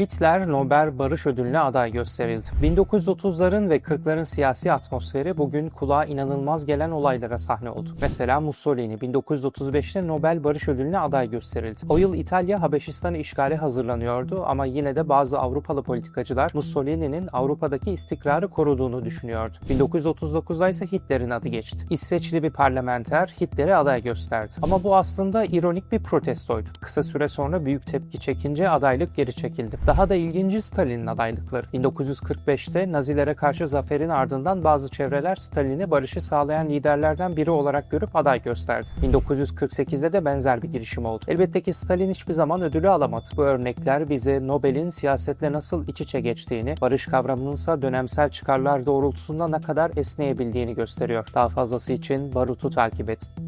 Hitler Nobel Barış Ödülü'ne aday gösterildi. 1930'ların ve 40'ların siyasi atmosferi bugün kulağa inanılmaz gelen olaylara sahne oldu. Mesela Mussolini 1935'te Nobel Barış Ödülü'ne aday gösterildi. O yıl İtalya Habeşistan'ı işgale hazırlanıyordu ama yine de bazı Avrupalı politikacılar Mussolini'nin Avrupa'daki istikrarı koruduğunu düşünüyordu. 1939'da ise Hitler'in adı geçti. İsveçli bir parlamenter Hitler'e aday gösterdi. Ama bu aslında ironik bir protestoydu. Kısa süre sonra büyük tepki çekince adaylık geri çekildi. Daha da ilginci Stalin'in adaylıkları. 1945'te Nazilere karşı zaferin ardından bazı çevreler Stalin'i barışı sağlayan liderlerden biri olarak görüp aday gösterdi. 1948'de de benzer bir girişim oldu. Elbette ki Stalin hiçbir zaman ödülü alamadı. Bu örnekler bize Nobel'in siyasetle nasıl iç içe geçtiğini, barış kavramının ise dönemsel çıkarlar doğrultusunda ne kadar esneyebildiğini gösteriyor. Daha fazlası için Barut'u takip edin.